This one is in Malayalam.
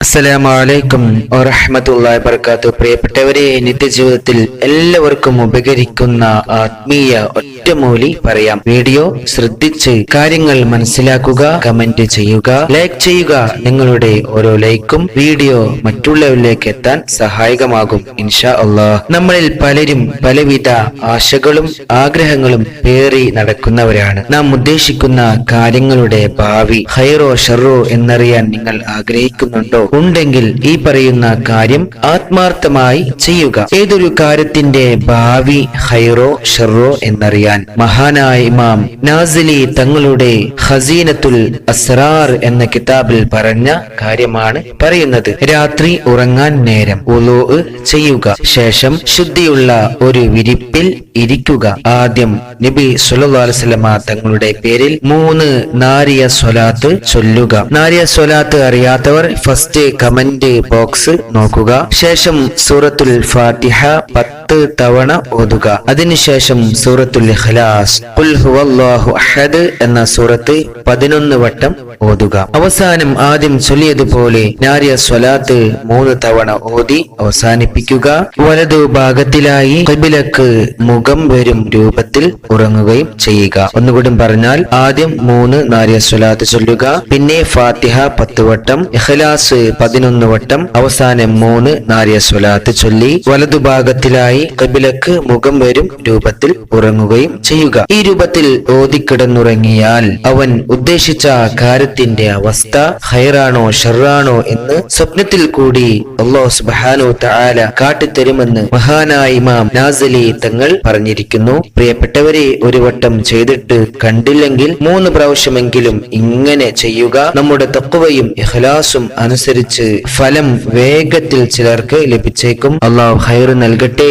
അസ്സലാമലൈക്കും വറഹമത്തല്ലാ വർക്കാത്തു പ്രിയപ്പെട്ടവരെ നിത്യജീവിതത്തിൽ എല്ലാവർക്കും ഉപകരിക്കുന്ന ആത്മീയ ഒറ്റമൂലി പറയാം. വീഡിയോ ശ്രദ്ധിച്ച് കാര്യങ്ങൾ മനസ്സിലാക്കുക കമന്റ് ചെയ്യുക ലൈക്ക് ചെയ്യുക. നിങ്ങളുടെ ഓരോ ലൈക്കും വീഡിയോ മറ്റുള്ളവരിലേക്ക് എത്താൻ സഹായകമാകും. ഇൻഷാ അള്ളാഹ് നമ്മളിൽ പലരും പലവിധ ആശകളും ആഗ്രഹങ്ങളും പേറി നടക്കുന്നവരാണ്. നാം ഉദ്ദേശിക്കുന്ന കാര്യങ്ങളുടെ ഭാവി ഹൈറോ ഷെറോ എന്നറിയാൻ നിങ്ങൾ ആഗ്രഹിക്കുന്നുണ്ടോ? ഉണ്ടെങ്കിൽ ഈ പറയുന്ന കാര്യം ആത്മാർത്ഥമായി ചെയ്യുക. ഏതൊരു കാര്യത്തിന്റെ ഭാവി ഹൈറോ ഷെറോ എന്നറിയാൻ മഹാനായ ഇമാം നാസിലി തങ്ങളുടെ ഹസീനത്തുൽ അസ്രാർ എന്ന കിതാബിൽ പറഞ്ഞ കാര്യമാണ് പറയുന്നത്. രാത്രി ഉറങ്ങാൻ നേരം ഉലോ ചെയ്യുക. ശേഷം ശുദ്ധിയുള്ള ഒരു വിരിപ്പിൽ ഇരിക്കുക. ആദ്യം നബി വസല്ലമ തങ്ങളുടെ പേരിൽ മൂന്ന് നാരിയ സ്വലാത്ത് ചൊല്ലുക. നാരിയ സ്വലാത്ത് അറിയാത്തവർ ഫസ്റ്റ് കമന്റ് ബോക്സ് നോക്കുക. ശേഷം സൂറത്തുൽ ഫാത്തിഹ പത്ത് തവണ ഓതുക. അതിനുശേഷം സൂറത്തുൽ ഇഖ്ലാസ് ഖുൽ ഹുവല്ലാഹു അഹദ് എന്ന സൂറത്ത് പതിനൊന്ന് വട്ടം ഓതുക. അവസാനം ആദ്യം ചൊല്ലിയതുപോലെ നാരിയ സ്വലാത്ത് മൂന്ന് തവണ ഓതി അവസാനിപ്പിക്കുക. വലതു ഭാഗത്തിലായി കബിലക്ക് മുഖം വരും രൂപത്തിൽ ഉറങ്ങുകയും ചെയ്യുക. ഒന്നുകൂടി പറഞ്ഞാൽ ആദ്യം മൂന്ന് നാരിയ സ്വലാത്ത് ചൊല്ലുക. പിന്നെ ഫാത്തിഹ പത്ത് വട്ടം ഇഖ്ലാസ് പതിനൊന്ന് വട്ടം അവസാനം മൂന്ന് നാരിയ സ്വലാത്ത് ചൊല്ലി വലതുഭാഗത്തിലായി കബിലക്ക് മുഖം വരും രൂപത്തിൽ ഉറങ്ങുകയും ചെയ്യുക. ഈ രൂപത്തിൽ ഓതിക്കിടന്നുറങ്ങിയാൽ അവൻ ഉദ്ദേശിച്ച കാര്യത്തിന്റെ അവസ്ഥ ഹൈറാണോ ഷെറാണോ എന്ന് സ്വപ്നത്തിൽ കൂടി അള്ളാഹു സുബാനോ താല കാട്ടിത്തരുമെന്ന് മഹാനായ ഇമാം നാസലി തങ്ങൾ പറഞ്ഞിരിക്കുന്നു. പ്രിയപ്പെട്ടവരെ ഒരു വട്ടം ചെയ്തിട്ട് കണ്ടില്ലെങ്കിൽ മൂന്ന് പ്രാവശ്യമെങ്കിലും ഇങ്ങനെ ചെയ്യുക. നമ്മുടെ തക്കുവയും ഇഹ്ലാസും അനുസരിച്ച് ഫലം വേഗത്തിൽ ചിലർക്ക് ലഭിച്ചേക്കും. അള്ളാഹു ഹൈർ നൽകട്ടെ